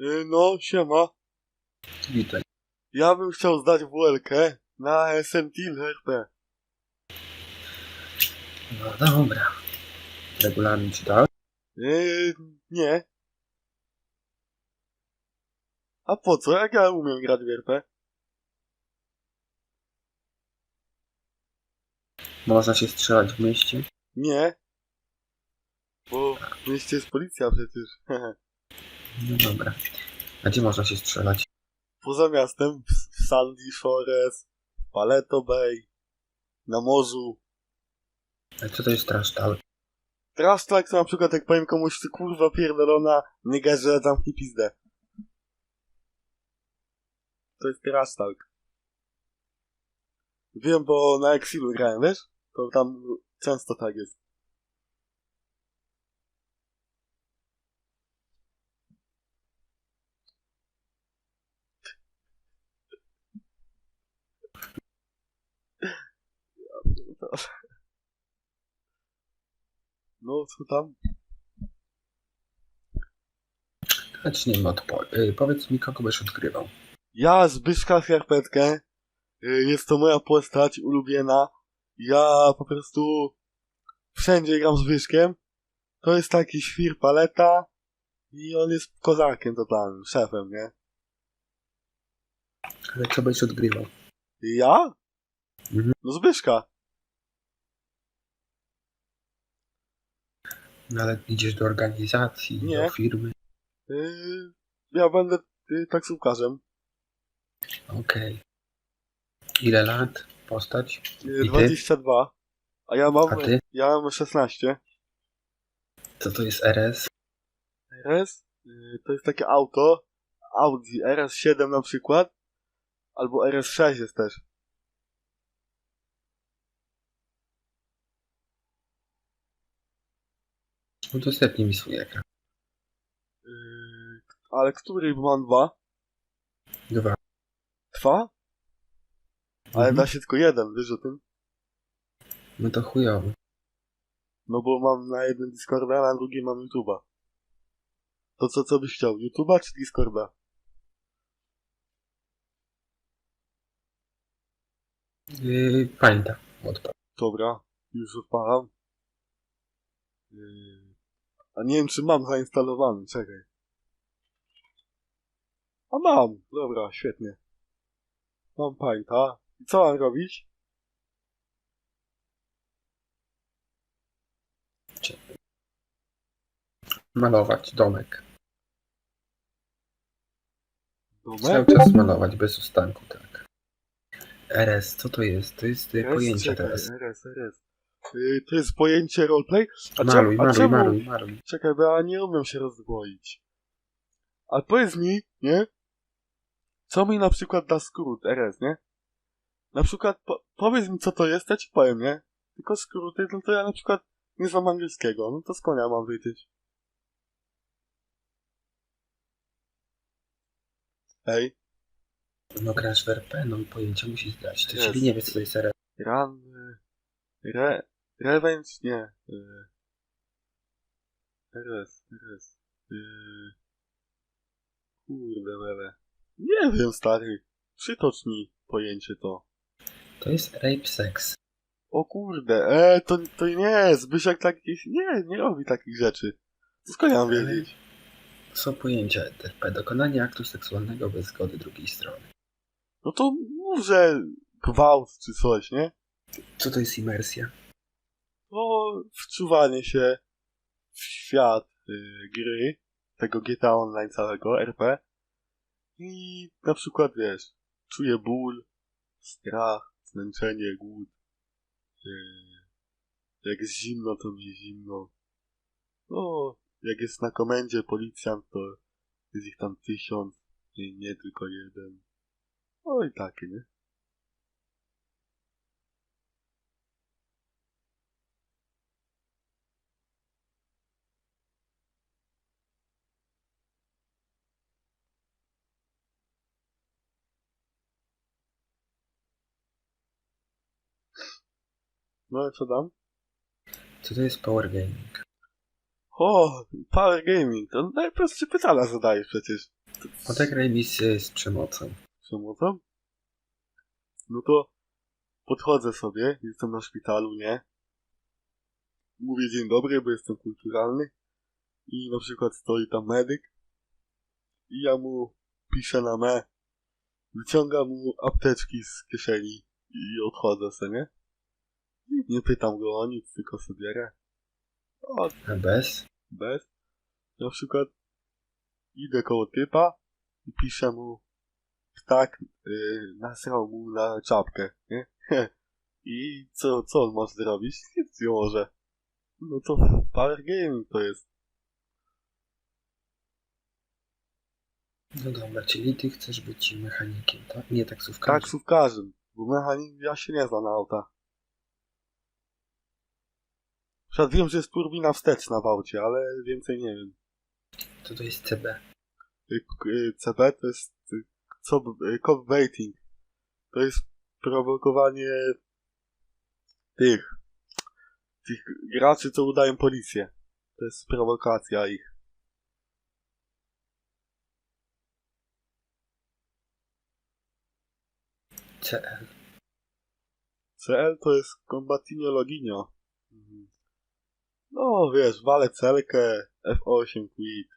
Y, No, siema. Witaj. Ja bym chciał zdać WLK na SNT RP. No dobra. Regulamin czytałeś? Yy, nie. A po co? Jak ja umiem grać w RP? Można się strzelać w mieście? Nie. Bo w mieście jest policja przecież. No dobra. A gdzie można się strzelać? Poza miastem, w Sandy Shores, w Paleto Bay, na morzu. A co to jest trash talk? Teraz tak to na przykład jak powiem komuś, ty kurwa pierdolona, nie gaże, zamknij pizdę. To jest teraz tak. Wiem, bo na Exilu grałem, wiesz? To tam często tak jest. Co tam? Zacznijmy od po... y, Powiedz mi, kogo byś odgrywał. Ja, Zbyszka Skarpetkę, y, jest to moja postać ulubiona. Ja po prostu wszędzie gram z Zbyszkiem. To jest taki świr paleta i on jest kozakiem totalnym, szefem, nie? Ale co byś odgrywał? Ja? Mhm. No Zbyszka. No ale idziesz do organizacji, Nie. do firmy. Y, ja będę y, taksówkarzem. Okej. Ile lat? Postać? Y, I ty? 22. A ja mam, A ty? ja mam 16. Co to jest RS? RS y, to jest takie auto. Audi RS7 na przykład. Albo RS6 jest też. Udostępnij mi swój ekran. Yy, ale który bo mam dwa? Dwa. Dwa? Ale Mhm. da się tylko jeden, wiesz o tym? No to chujowo. No bo mam na jednym Discorda, a na drugim mam YouTube'a. To co, co byś chciał? YouTube'a czy Discorda? Yy, pamiętam. Odpad. Dobra, już odpalam. Yy, a nie wiem czy mam zainstalowany, czekaj. A mam, dobra, świetnie. Mam Painta. I co mam robić? Malować domek. Domek? Cały czas malować, bez ustanku, tak. RS, co to jest? To jest y, RS, pojęcie czekaj, teraz. RS, RS. Yy, to jest pojęcie roleplay? A, Maluj, cze- a czemu... Czekaj, bo ja nie umiem się rozdwoić. Ale powiedz mi, nie? Co mi na przykład da skrót RS, nie? Na przykład po, powiedz mi co to jest, ja ci powiem, nie? Tylko skróty, no to ja na przykład nie znam angielskiego, no to skąd ja mam wiedzieć? Ej, No grasz w RP, no i pojęcia musisz dać. To czyli nie wiesz, co to jest RS. Run... y, Re... Revenge? Nie. y, RS, RS. y, Kurde, lele. Nie wiem, stary. Przytocz mi pojęcie to. To jest rape sex. O kurde, e, to, to nie, Zbyszek takich, nie, nie robi takich rzeczy. Skąd ja mam wiedzieć? Są pojęcia RP. Dokonanie aktu seksualnego bez zgody drugiej strony. No to mów, że gwałt czy coś, nie? Co to jest imersja? To wczuwanie się w świat y, gry, tego GTA Online całego, RP. I na przykład, wiesz, czuję ból, strach, zmęczenie, głód. Y, jak jest zimno, to mi zimno. No, jak jest na komendzie policjant, to jest ich tam tysiąc, i nie tylko jeden. No i takie, nie? No co dam? Co to jest power gaming? O, Power Gaming, to najprostsze pytania zadajesz przecież. Odegraj misję z przemocą. przemocą? No to podchodzę sobie, jestem na szpitalu, nie? Mówię dzień dobry, bo jestem kulturalny. I na przykład stoi tam medyk. I ja mu piszę na me. Wyciągam mu apteczki z kieszeni i odchodzę sobie, nie? Nie pytam go o nic, tylko sobie bierę. O, A bez? bez. Na przykład idę koło typa i piszę mu ptak yy, nasrał mu na czapkę, nie? I co, co on może zrobić? Nic nie może. No to power gaming to jest. No dobra, czyli ty chcesz być mechanikiem, tak? Nie taksówkarzem. Taksówkarzem, bo mechanik ja się nie znam na auta. Przed wiem, że jest turbina wsteczna w aucie, ale więcej nie wiem. To to jest CB. Y, y, CB to jest y, co, y, cop baiting. To jest prowokowanie tych, tych graczy, co udają policję. To jest prowokacja ich. CL. CL to jest Combatinio Loginio. Mhm. No wiesz, walę celkę, F8 quit,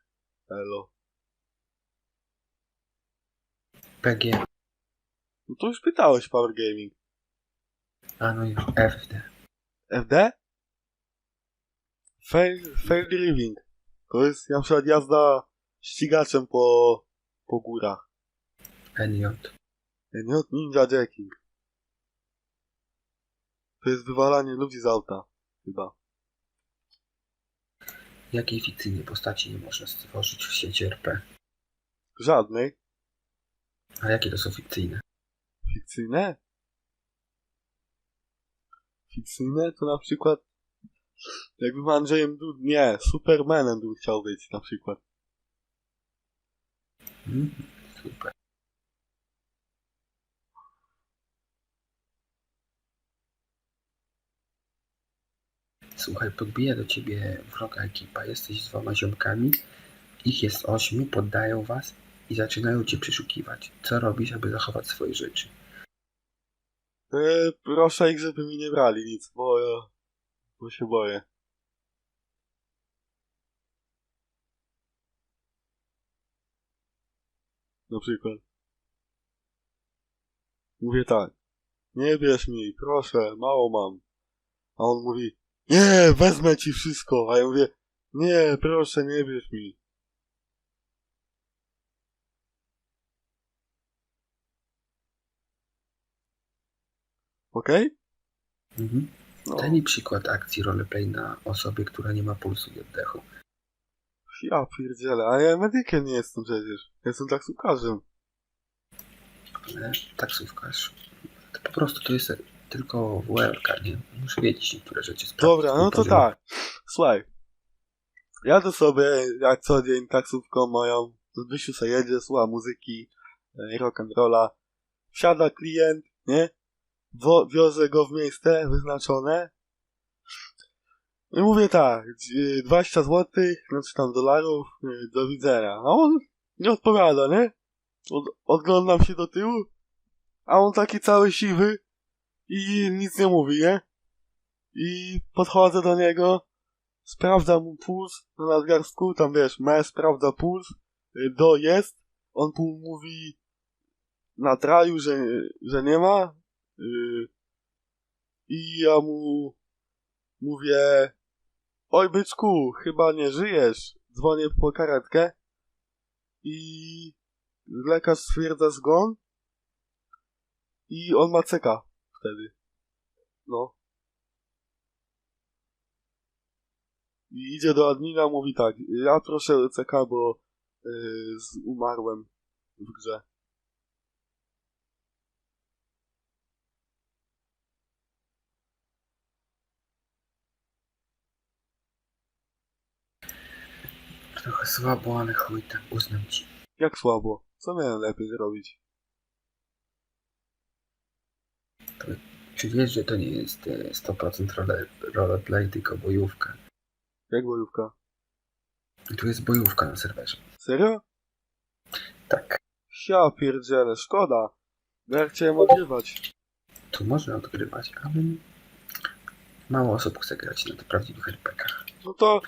elo. PG. No to już pytałeś Power Gaming. A no i FD. FD? Fair, fair driving. To jest na przykład jazda ścigaczem po, po górach. NJ. Od ninja jacking. To jest wywalanie ludzi z auta. Chyba. Jakiej fikcyjnej postaci nie można stworzyć w sieci RP? Żadnej. A jakie to są fikcyjne? Fikcyjne? Fikcyjne to na przykład jakbym Andrzejem Dud... Nie, Supermanem bym chciał być na przykład. Mhm. Super. Słuchaj, podbija do ciebie wroga ekipa. Jesteś z dwoma ziomkami. Ich jest ośmiu, poddają was i zaczynają cię przeszukiwać. Co robisz, aby zachować swoje rzeczy? E, proszę ich, żeby mi nie brali nic, bo, bo się boję. Na przykład. Mówię tak. Nie bierz mi, proszę, mało mam. A on mówi, nie, wezmę ci wszystko. A ja mówię, nie, proszę, nie bierz mi. Okej? Mhm. No. Daj przykład akcji roleplay na osobie, która nie ma pulsu i oddechu. Ja pierdzielę, a ja medykiem nie jestem przecież. Jestem taksówkarzem. Ale taksówkarz. To po prostu to jest tylko WLK, nie? Muszę wiedzieć niektóre rzeczy. Dobra, no to tak. Słuchaj. Jadę sobie jak co dzień taksówką moją. Zbysiu sobie jedzie, słucha muzyki, e, rock and rolla. Wsiada klient, nie? Wo wiozę go w miejsce wyznaczone. I mówię tak, dzi- 20 zł, znaczy tam dolarów, e, do widzenia. A on nie odpowiada, nie? Od oglądam się do tyłu, a on taki cały siwy i nic nie mówi, nie? I podchodzę do niego, sprawdzam mu puls na nadgarstku, tam wiesz, me sprawdza puls, y, do jest, on mu mówi na traju, że, że nie ma y, i ja mu mówię oj byczku, chyba nie żyjesz, dzwonię po karetkę i lekarz stwierdza zgon i on ma ceka wtedy. No. I idzie do admina, mówi tak, ja proszę CK, bo yy, z, umarłem w grze. Trochę słabo, ale chuj tam, uznam ci. Jak słabo. Co miałem lepiej zrobić? Czy wiesz, że to nie jest e, 100% role, roleplay, tylko bojówka? Jak bojówka? Tu jest bojówka na serwerze. Serio? Tak. Ja pierdzielę, szkoda. Bo Ja chciałem odgrywać. Tu można odgrywać, ale mało osób chce grać na tych prawdziwych RPGach. No to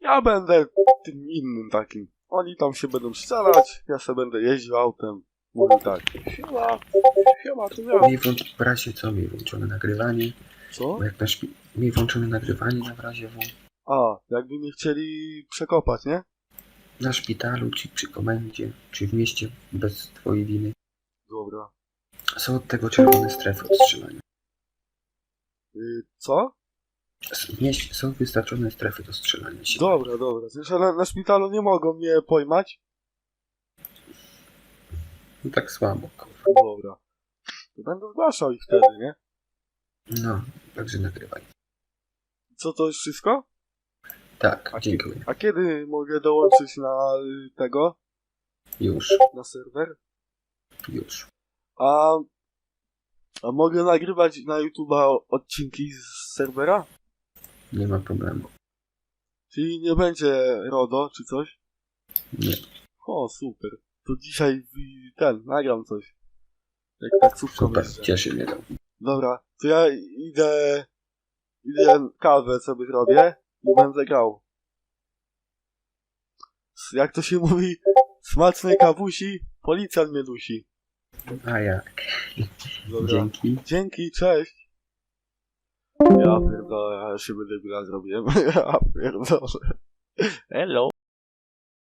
ja będę tym innym takim. Oni tam się będą strzelać, ja sobie będę jeździł autem. Mówię tak, siema, siema, tu ja. Mi włącz... w razie co mi włączone nagrywanie, Co? bo jak masz mi- mi włączone nagrywanie na razie w... A, jakby mnie chcieli przekopać, nie? na szpitalu, czy przy komendzie, czy w mieście bez twojej winy. Dobra. Są od tego czerwone strefy od strzelania. Y, co? W mieście są wyznaczone strefy do strzelania się. Dobra, dobra. Zresztą na, na szpitalu nie mogą mnie pojmać. No tak słabo, kurwa. Dobra. To będę zgłaszał ich wtedy, nie? No, także nagrywaj. Co to już wszystko? Tak, A dziękuję. A kiedy mogę dołączyć na y, tego, Już, na serwer? już. A, a mogę nagrywać na YouTube'a odcinki z serwera? Nie ma problemu. Czyli nie będzie RODO czy coś? Nie. O, super. To dzisiaj ten, nagram coś. Jak taksówką Super, jeżdżę. cieszy mnie to. Dobra, to ja idę, idę kawę sobie zrobię i będę grał. Jak to się mówi, smacznej kawusi, policjant mnie dusi. A jak? Dobra. Dzięki. Dzięki, cześć. Ja pierdolę, ja się będę gra zrobiłem. Ja pierdolę. Hello.